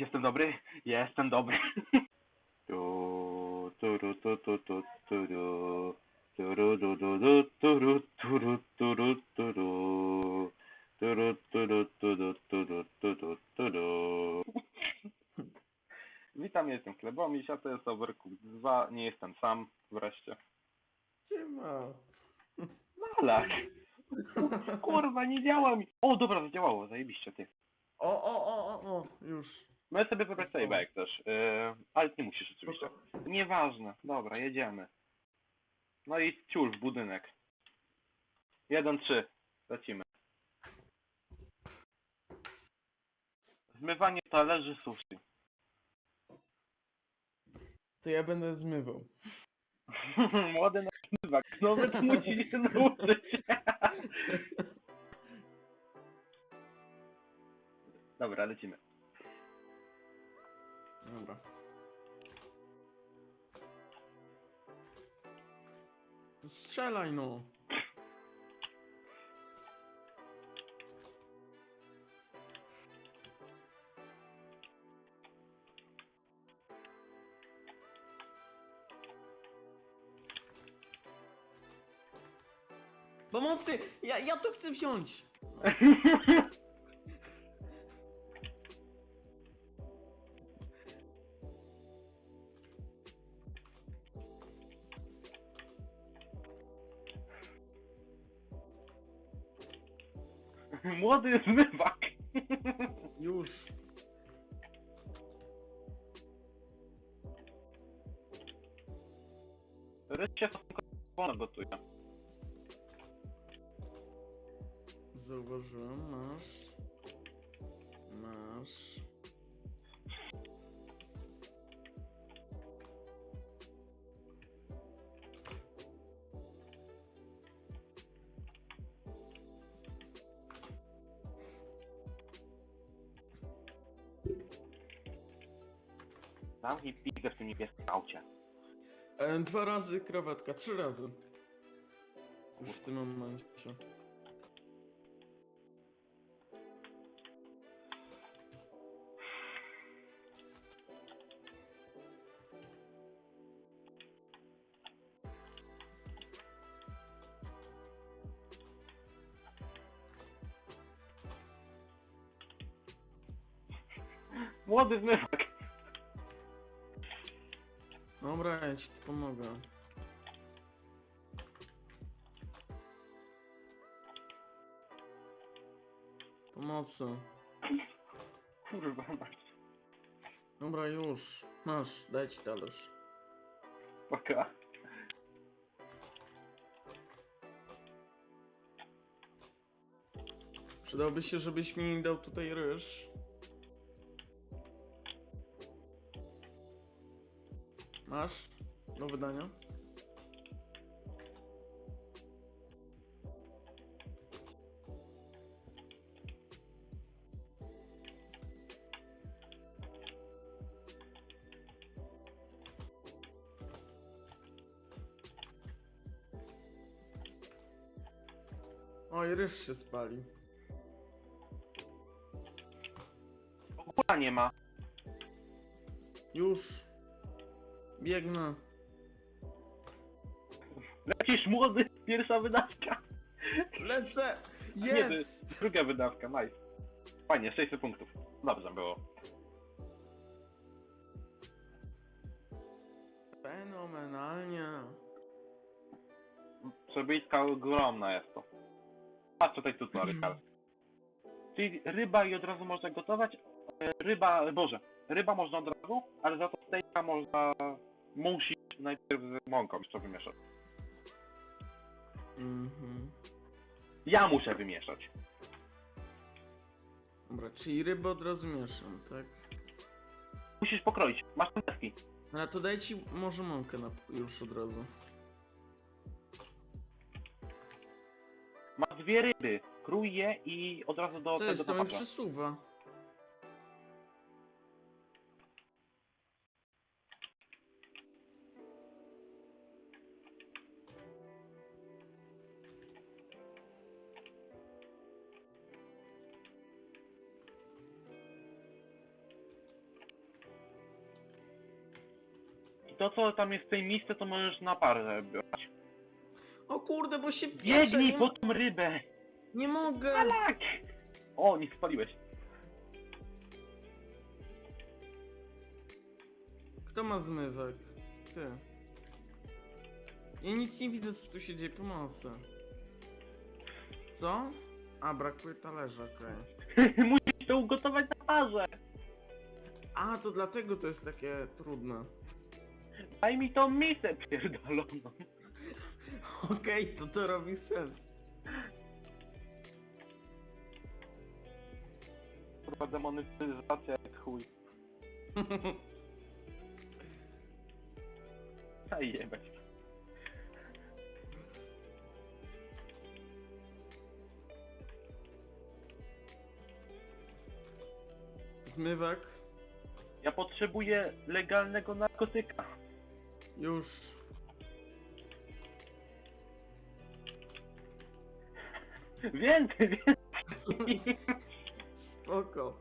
Jestem dobry? Jestem dobry. Tu, turu, tu, tu, tu, turu. Turu, du, du, du, turu, turu, turu, turu. Turu, turu, turu, turu, turu, turu. Witam, jestem Klebomiś, a to jest Overcooked 2. Nie jestem sam, wreszcie. Siema. Malak! Kurwa, nie działa mi. O, dobra, zadziałało, zajebiście, ty. O, o, o, o, o, już. Możesz sobie wybrać save'a jak chcesz, yy, ale nie musisz oczywiście. Nieważne, dobra, jedziemy. No i ciul w budynek. Jeden, trzy, lecimy. Zmywanie talerzy sushi. To ja będę zmywał. Młody na zmywak, nawet musi się nauczyć. Dobra, lecimy. Dobra. Strzelaj no. Pomocy! Ja, ja to chcę wziąć! Młody zmywak. Już. Ryć się stosunkowo gotuje. Zauważyłem, Zamknij pizdę w tym niebieskim aucie. E, dwa razy krawatka, trzy razy. Już w tym momencie. Młody zmywak. Dobra, ja ci pomogę. Pomocy. Kurwa mać. Dobra, już. Masz, daj ci talerz. Paka. Przydałby się, żebyś mi dał tutaj ryż. Masz? Do wydania? Oj, ryż się spali. Ogóra nie ma. Już. Biegnę. Lecisz młody, pierwsza wydawka. Lecę! Nie, Jest! druga wydawka, nice. Fajnie, 600 punktów. Dobrze było. Fenomenalnie. Przebijska ogromna jest to. Patrz tutaj tutorial. Czyli ryba i od razu można gotować. e, Ryba, boże, ryba można od razu, ale za to stejka można, musisz najpierw z mąką jeszcze wymieszać. Mhm. Ja muszę wymieszać. Dobra, czyli rybę od razu mieszam, tak? Musisz pokroić. Masz deski. No to daj ci może mąkę na, już od razu. Masz dwie ryby. Krój je i od razu do To tego jest, to mi dopadza. przesuwa. Co tam jest w tej misce, to możesz na parze brać. O kurde, bo się Biegnij nie, po tą rybę! nie mogę. Alak! O, nie spaliłeś. Kto ma zmywek? Ty. Ja nic nie widzę, co tu się dzieje, pomocy. Co? A, brakuje talerza, okej. Musisz to ugotować na parze! A, to dlatego to jest takie trudne. Daj mi tą misę pierdoloną. Okej, to to robi sens. Kurwa demonetyzacja jak chuj. A jebać. Zmywek? Ja potrzebuję legalnego narkotyka. Już. Więcej, więcej. Spoko.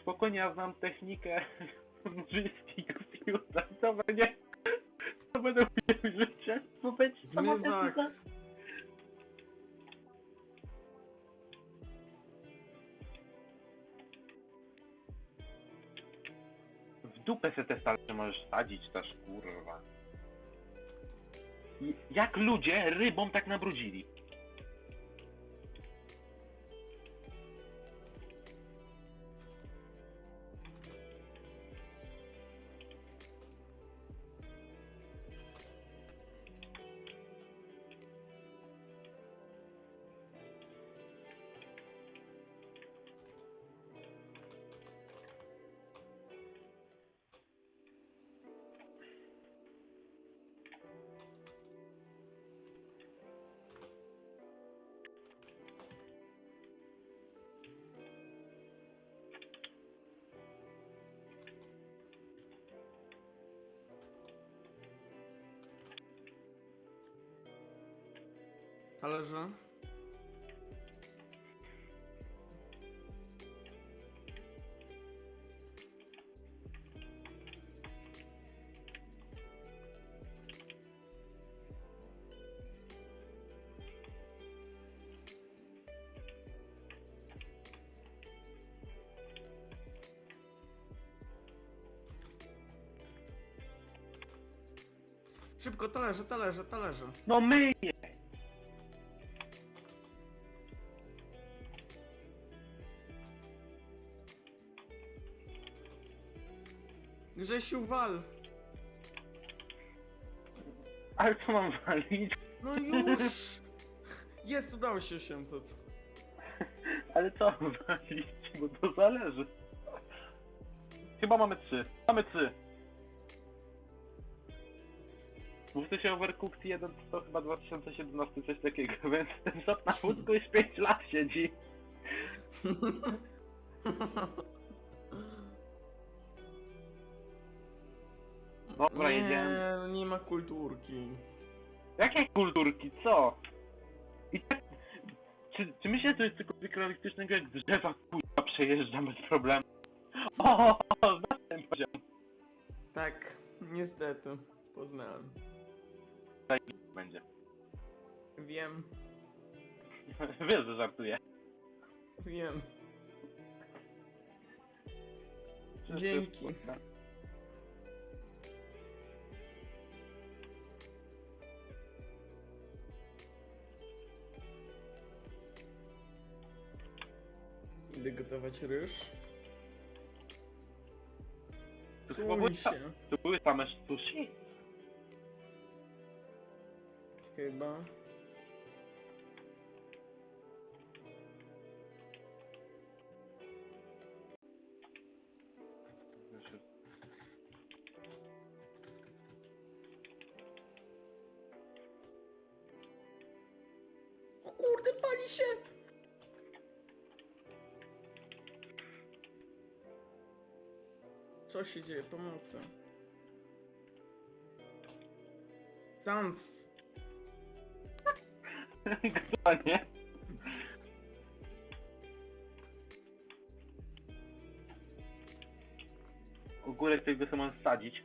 Spokojnie, ja znam technikę murzyńskiego fiuta. To będzie... To będę miał życie. To będzie Zmywak. W dupę se te starcze możesz sadzić też, kurwa. I- Jak ludzie rybą tak nabrudzili? Talerze? Szybko, talerze, talerze, talerze. No myję! Grzesiu, wal! Ale co mam walić? No już! Jest, udało się 800. Ale co mam walić? Bo to zależy. Chyba mamy trzy. Mamy trzy. W sensie Overcooked 1 to chyba 2017 coś takiego, więc ten shot na wódku już 5 lat siedzi. Dobra, nie, jedziemy. nie ma kulturki. Jakie kulturki, co? I tak... Czy, czy myślę, że to jest cokolwiek realistycznego, jak drzewa kurwa przejeżdża bez problemu? O, znasz ten poziom. Tak, niestety. Poznałem. Będzie. Wiem, Wiesz, że żartuję. wiem. Dzięki. Idę gotować ryż. Tu chyba były, się. tu były same sushi? Chyba. Co się dzieje? Pomocy. Sans. Kto nie? Ogórek tego sobie można sadzić.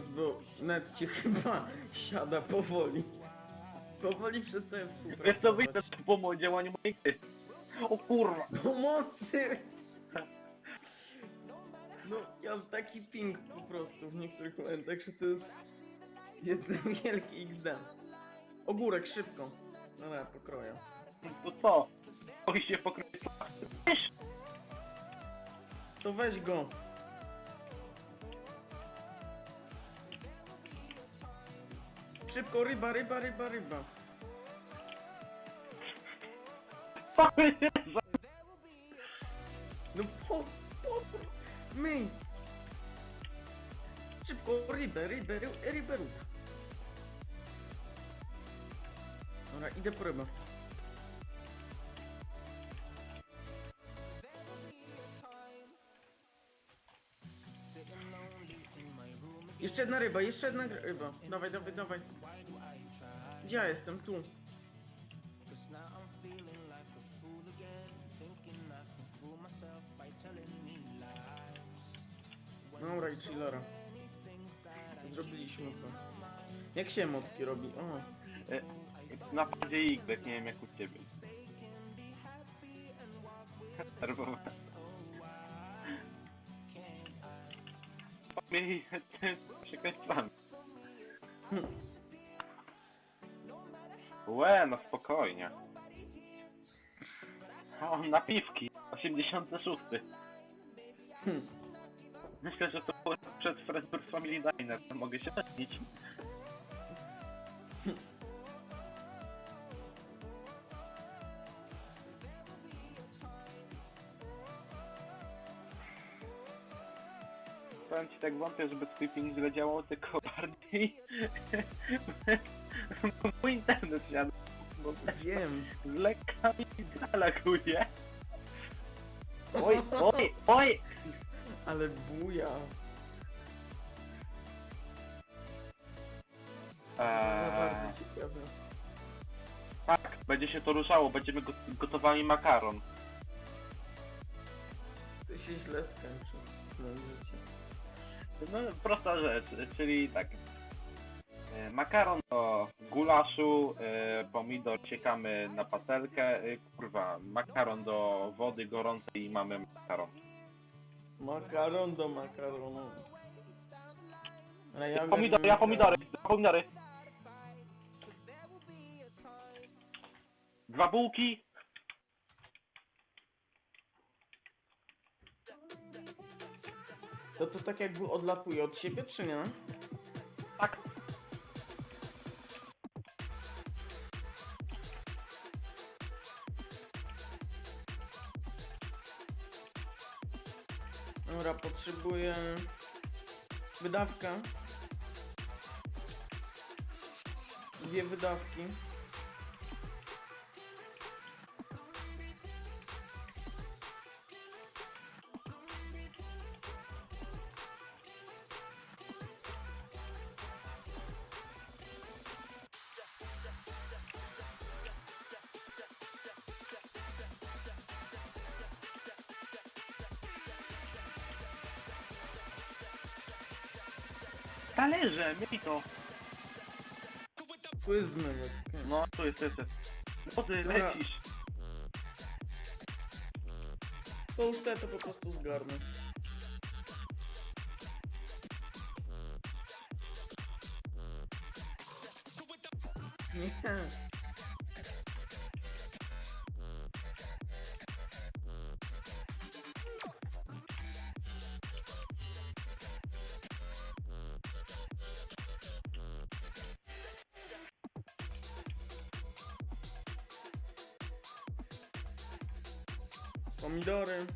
Teraz bo net ci chyba siada powoli. Powoli współpracować. Wiesz co, wyjdę po działaniu mojej gry. O kurwa! Pomocy! No, ja mam taki ping po prostu w niektórych momentach, że to jest... Jestem wielki XD. Ogórek, szybko. Dobra, pokroję. To co? Boi się pokryć. To weź go. Szybko, ryba, ryba, ryba, ryba. No po, po, myj. Szybko, rybę, rybę, ry- rybę rób. Dobra, idę po rybę. Jeszcze jedna ryba, jeszcze jedna gr- ryba. Dawaj, dawaj, dawaj. Gdzie ja jestem? Tu. Dobra i chillera. Zrobiliśmy to. Jak się motki robi? O. E, Na padzie Y, nie wiem jak u ciebie. Nerwowe. Mieli przekręcamy. Łe, no spokojnie. O, napiwki. 86. Hmm. Myślę, że to było przed Fredbear's Family Diner. Mogę się napić. Powiem ci tak wątpię, żeby twój ping źle działał, tylko bardziej mój internet siadł. Bo Wiem. z lekka mi zalaguje. Oj, oj, oj! Ale buja. No, Eee, bardzo ciekawe. tak, będzie się to ruszało, będziemy go- gotowali makaron. To się źle skończy. No. No, prosta rzecz, czyli tak. e, Makaron do gulaszu, e, pomidor ciekamy na patelkę, e, kurwa, makaron do wody gorącej i mamy makaron. Makaron do makaronu. Ale ja Pomidory, ja pomidory, pomidory. Dwa bułki, To to tak jakby odlatuje od siebie, czy nie? tak. Dobra, potrzebuję wydawka. Dwie wydawki. Talerze, myj to. Tu jest okej. No, tu jest, tu jest. Wody, Dobra. lecisz. To już te to po prostu zgarnę. Pomidory.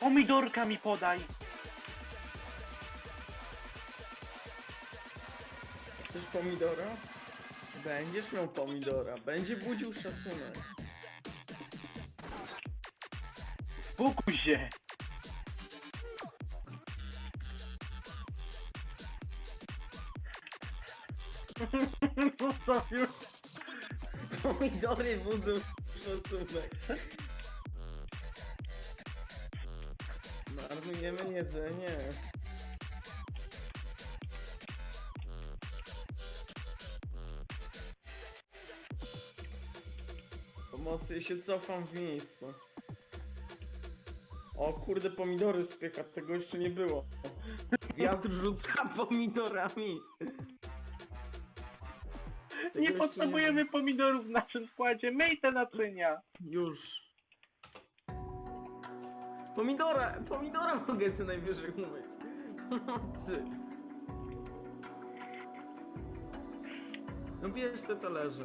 Pomidorka mi podaj. Chcesz pomidora? Będziesz miał pomidora. Będzie budził szacunek. Spokój się. Zostaw już. Pomidory budzą szacunek. Marnujemy jedzenie. Pomocy się cofam w miejscu. O kurde, pomidory spycha, tego jeszcze nie było. Wiatr rzuca pomidorami. Nie jeszcze potrzebujemy pomidorów w naszym składzie. Myj te naczynia. Już. Pomidora! Pomidora mogę co najwyżej umyć. Ty. No bierz te talerze.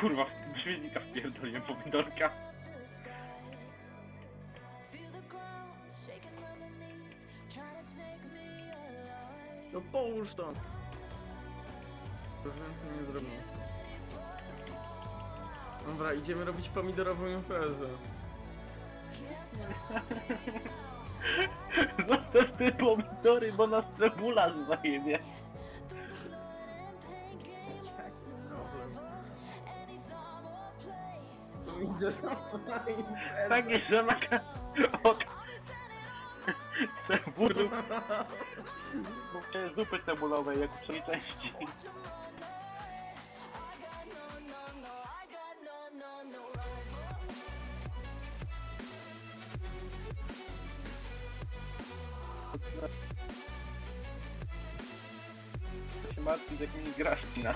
Kurwa, w śmietnika wpierdoliłem pomidorka. No połóż to. Dobrze, nie zrobię. Dobra, idziemy robić pomidorową imprezę. Zostaw te pomidory, bo nas cebularz zajebie. Problem. Pomidorowa impreza. Takie, że maka... od Cebulu. Mówię zupy cebulowej, jak w trzej części. się martwi z jakimiś graśna.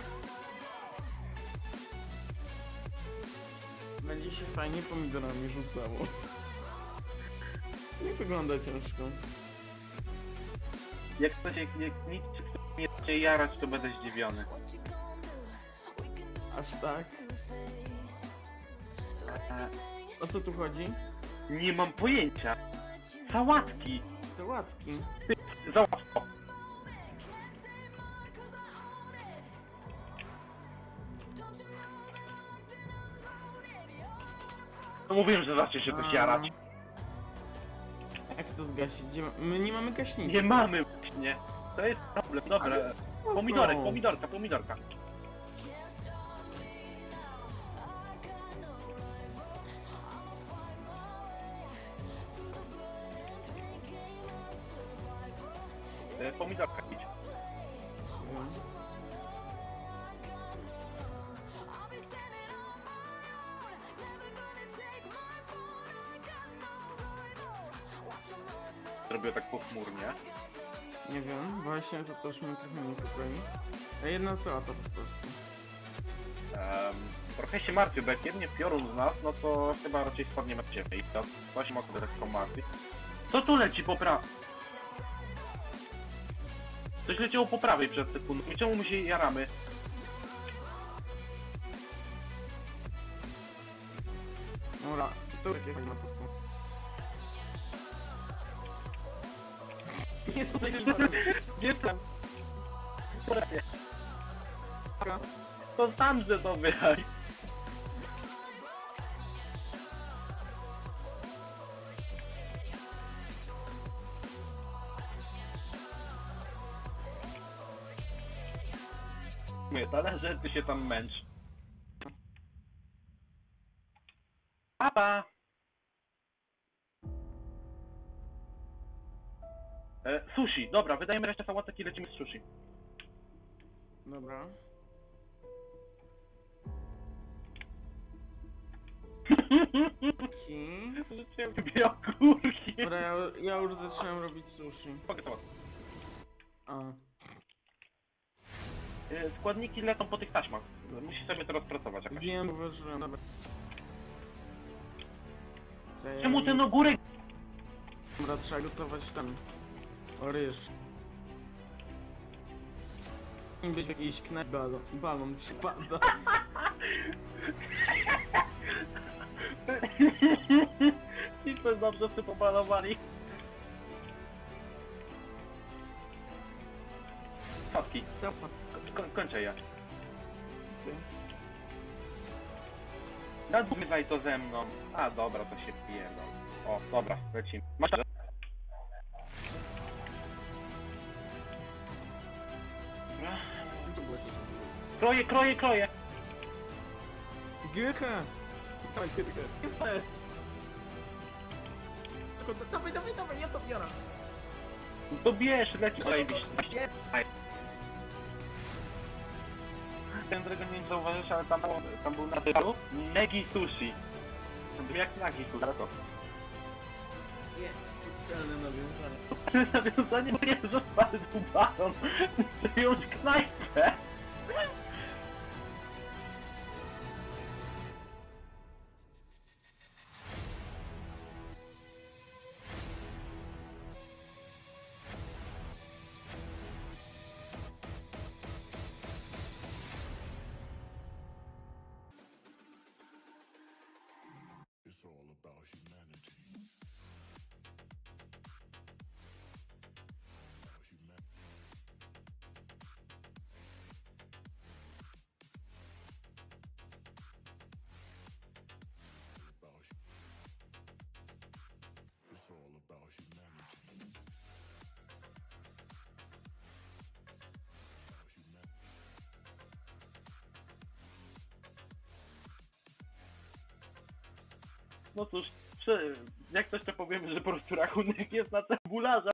Będzie się fajnie pomidorami rzucało. Nie wygląda ciężko. Jak ktoś, jak, jak nic nie chce jarać, to będę zdziwiony. Aż tak? E, O co tu chodzi? Nie mam pojęcia. Sałatki. Te łatki. No mówiłem, że zacznie się A. jarać. Jak to zgasić? Gdzie ma- My nie mamy gaśnicy. Nie mamy właśnie. To jest problem. Dobra. Pomidorek, pomidorka, pomidorka. E, Pomidorka idź. Zrobię tak pochmurnie. Nie wiem, właśnie to też mnie trochę niepokoi. A jedna sałata po prostu. Um, trochę się martwię, bo jak jednie piorun z nas, no to chyba raczej spadniemy w ziemię i to, to się mogę lekko martwić. Co tu leci po prawej? Coś leciało po prawej przed sekundą. I czemu my się jaramy? Dobra, to takie fajne po To wyjaj. Myję talerze, ty się tam męcz. Papa! E, sushi, dobra, wydajemy resztę sałatek i lecimy z sushi. Dobra. Ki. Życie lubię ogórki. Dobra, ja, ja już zacząłem robić sushi. Mogę to A. e, Składniki lecą po tych taśmach. Musisz sobie to rozpracować jakoś. Wiem, uważałem. Dobra. Czemu ten ogórek? Dobra, trzeba gotować ten. O ryż. Powinien być jakiś knajp balon. Balon przypada. To dobrze sobie pobalowali. Fatki, ko kończę ja. Nadmywaj to ze mną. A dobra, to się pierdol. O, dobra, lecimy. Masz. Kroję, kroję, kroję. Gierka! Dawaj, gierkę. Dawaj, dawaj, dawaj, ja to biorę. To bierz, leci zajebiście. Ten którego nie zauważysz, ale tam, tam był na tylu Negi Sushi. Brzmi jak Nagi Sushi, ale to. Nie, specjalne nawiązanie. Nawiązanie bo jest, że spadł balon. Przejąć knajpę. No cóż, jak coś to powiemy, że po prostu rachunek jest na cebularza.